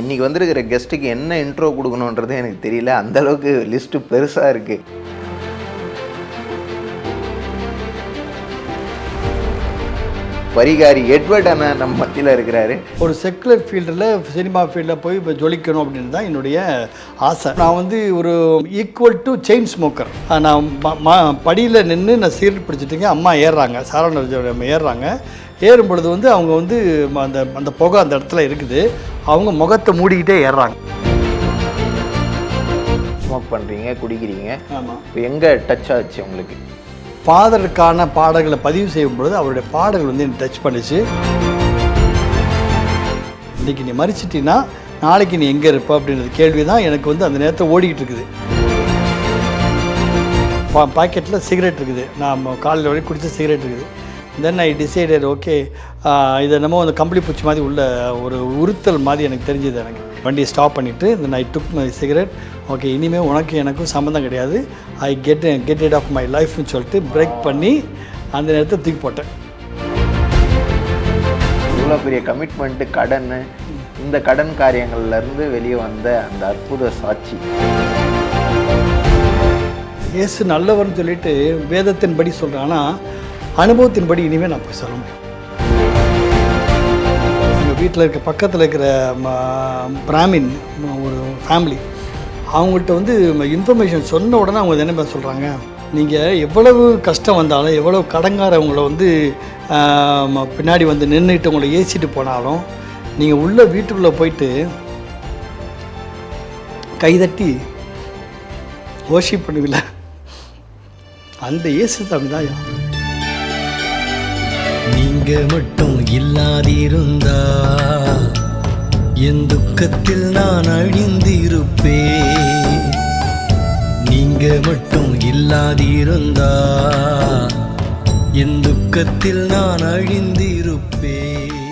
இன்றைக்கி வந்திருக்கிற கெஸ்ட்டுக்கு என்ன இன்ட்ரோ கொடுக்கணுன்றது எனக்கு தெரியல. அந்தளவுக்கு லிஸ்ட்டு பெருசாக இருக்குது பரிகாரி எட்வர்ட் அண்ணா நம்ம மத்தியில் இருக்கிறாரு. ஒரு செக்குலர் ஃபீல்டில் சினிமா ஃபீல்டில் போய் இப்போ ஜொலிக்கணும் அப்படின்னு தான் என்னுடைய ஆசை. நான் வந்து ஒரு ஈக்குவல் டு செயின் ஸ்மோக்கர் நான் படியில் நின்று நான் சீரட் பிடிச்சிட்டுங்க அம்மா ஏறுறாங்க. சாரண ஏறுறாங்க. ஏறும் பொழுது வந்து அவங்க வந்து அந்த அந்த புகை அந்த இடத்துல இருக்குது. அவங்க முகத்தை மூடிக்கிட்டே ஏறுறாங்க. ஸ்மோக் பண்ணுறீங்க குடிக்கிறீங்க. ஆமாம் இப்போ எங்கே டச் ஆச்சு உங்களுக்கு? ஃபாதருக்கான பாடல்களை பதிவு செய்யும் பொழுது அவருடைய பாடல்கள் வந்து என்னை டச் பண்ணிச்சு. இன்னைக்கு நீ மறிச்சிட்டின்னா நாளைக்கு நீ எங்கே இருப்ப அப்படின்றது கேள்வி தான் எனக்கு வந்து அந்த நேரத்தை ஓடிக்கிட்டு இருக்குது. பா பாக்கெட்டில் சிகரெட் இருக்குது. நான் காலையில் வரைக்கும் குடித்த சிகரெட் இருக்குது. தென் ஐ டிசைடட் ஓகே இது என்னமோ அந்த கம்பளி பூச்சி மாதிரி உள்ள ஒரு உறுத்தல் மாதிரி எனக்கு தெரிஞ்சது எனக்கு. வண்டியை ஸ்டாப் பண்ணிவிட்டு then I took my cigarette okay இனிமேல் உனக்கு எனக்கும் சம்மந்தம் கிடையாது. I get get it off my லைஃப்னு சொல்லிட்டு பிரேக் பண்ணி அந்த நேரத்தை தூக்கி போட்டேன். இவ்வளோ பெரிய கமிட்மெண்ட்டு கடன் இந்த கடன் காரியங்கள்ல இருந்து வெளியே வந்த அந்த அற்புத சாட்சி. இயேசு நல்லவர்னு சொல்லிட்டு வேதத்தின்படி சொல்கிறேன் ஆனால் அனுபவத்தின்படி இனிமேல் நான் போய் சொல்ல முடியும். எங்கள் வீட்டில் இருக்க பக்கத்தில் இருக்கிற ம- பிராமின் ஒரு ஃபேமிலி அவங்கள்ட்ட வந்து இன்ஃபர்மேஷன் சொன்ன உடனே அவங்க என்ன சொல்கிறாங்க நீங்கள் எவ்வளவு கஷ்டம் வந்தாலும் எவ்வளவு கடங்காரவங்களை வந்து ம- பின்னாடி வந்து நின்றுட்டு உங்களை ஏசிட்டு போனாலும் நீங்கள் உள்ள வீட்டுக்குள்ளே போயிட்டு கைதட்டி ஓஷிப் பண்ணுவில்ல? அந்த இயேசு சாமி தான் நீங்க மட்டும் இல்லாதிருந்தா என் துக்கத்தில் நான் அழிந்திருப்பேன். நீங்க மட்டும் இல்லாதிருந்தா என் துக்கத்தில் நான் அழிந்திருப்பேன்.